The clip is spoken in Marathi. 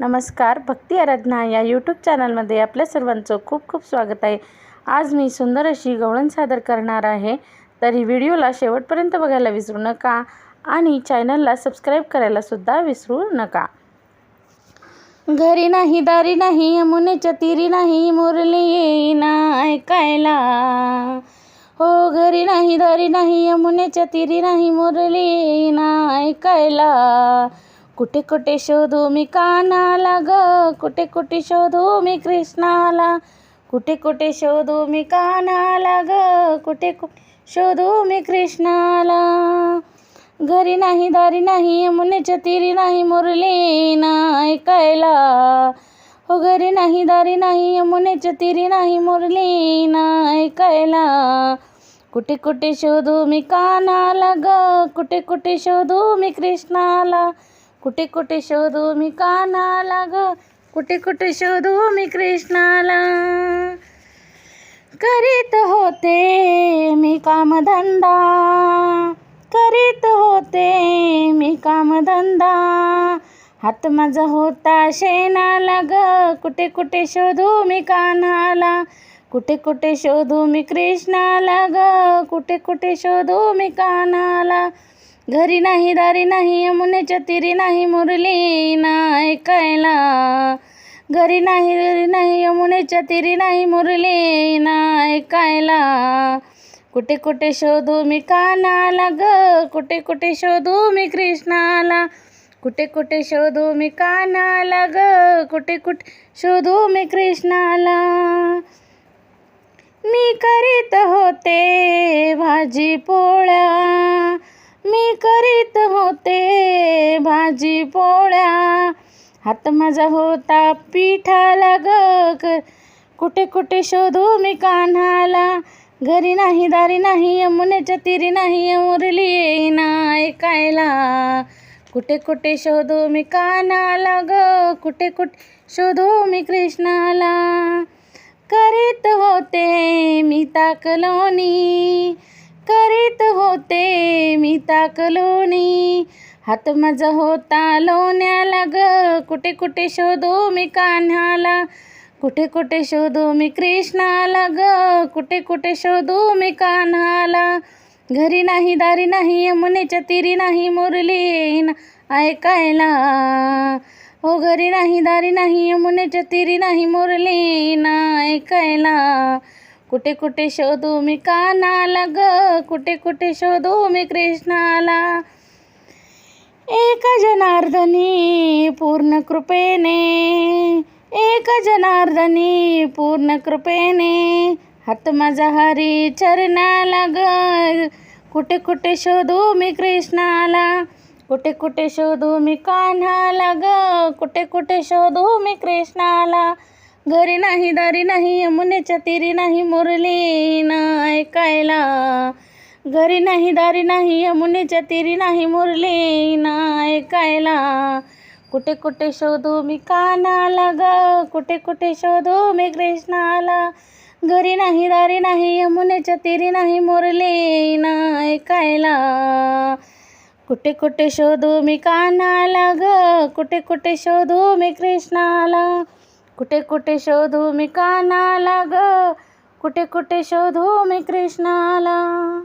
नमस्कार भक्ती आराधना या यूट्यूब चॅनलमध्ये आपल्या सर्वांचं खूप खूप स्वागत आहे. आज मी सुंदर अशी गवळण सादर करणार आहे. तर ही व्हिडिओला शेवटपर्यंत बघायला विसरू नका आणि चॅनलला सबस्क्राईब करायलासुद्धा विसरू नका. घरी नाही दारी नाही यमुनेच्या तिरी नाही मुरली येईना ऐकायला. हो घरी नाही दारी नाही यमुनेच्या तिरी नाही मुरली येईना ऐकायला. कुठे कुठे शोधू मी कानाला ग? कुठे कुठे शोधू मी कृष्णाला? कुठे कुठे शोधू मी कानाला ग? कुठे कुठे शोधू मी कृष्णाला? घरी नाही दारी नाही यमुनेच्या तिरी नाही मुरली ना ऐकायला हो घरी नाही दारी नाही यमुनेच्या तिरी नाही मुरली ना ऐकायला कुठे कुठे शोधू मी कानाला ग? कुठे कुठे शोधू मी कृष्णाला? कुठे कुठे शोधू मी कानाला ग? कुठे कुठे शोधू मी कृष्णाला? करीत होते मी कामधंदा. करीत होते मी कामधंदा. हात माझा होता शेणाला ग. कुठे कुठे शोधू मी कान्हाला? कुठे कुठे शोधू मी कृष्णाला ग? कुठे कुठे शोधू मी कान्हाला? घरी नाही दारी नाही यमुनेच्या तिरी नाही मुरली ना ऐकायला घरी नाही दारी नाही यमुनेच्या तिरी नाही मुरली ना ऐकायला कुठे कुठे शोधू मी कानाला ग? कुठे कुठे शोधू मी कृष्णाला? कुठे कुठे शोधू मी कानाला ग? कुठे कुठे शोधू मी कृष्णाला? मी करीत होते भाजी पोळ्या. मी करीत होते भाजी पोळ्या. हात माझा होता पिठाला ग कुठे कुठे शोधू मी कान्हाला. घरी नाही दारी नाही यमुनेच्या तिरी नाही मुरली येईना ऐकायला. कुठे कुठे शोधू मी कानाला ग. कुठे कुठे शोधू मी कृष्णाला. करीत होते मी ताकलोनी. करीत होते मी ताकलोनी. हात माझा होता लोण्याला ग. कुठे कुठे शोधू मी कान्हाला. कुठे कुठे शोधू मी कृष्णाला ग. कुठे कुठे शोधू मी कान्हाला. घरी नाही दारी नाही यमुनेच्या तिरी नाही मुरली ऐकायला. हो घरी नाही दारी नाही यमुनेच्या तिरी नाही मुरली ऐकायला. कुठे कुठे शोधू मी कानाला ग? कुठे कुठे शोधू मी कृष्णाला? एक जनार्दनी पूर्ण कृपेने एक जनार्दनी पूर्ण कृपेने हात माझा हरी चरणाला ग. कुठे कुठे शोधू मी कृष्णाला? कुठे कुठे शोधू मी कान्हाला ग? कुठे कुठे शोधू मी कृष्णाला? घरी नाही दारी नाही यमुनेच्या तिरी नाही मुरली ना ऐकायला घरी नाही दारी नाही यमुनेच्या तिरी नाही मुरली ना ऐकायला कुठे कुठे शोधू मी कानाला ग? कुठे कुठे शोधू मी कृष्णाला? घरी नाही दारी नाही यमुनेच्या तिरी नाही मुरली ना ऐकायला कुठे कुठे शोधू मी कानाला ग? कुठे कुठे शोधू मी कृष्णाला? कुठे कुठे शोधू मी कानाला ग? कुठे कुठे शोधू मी कृष्णाला?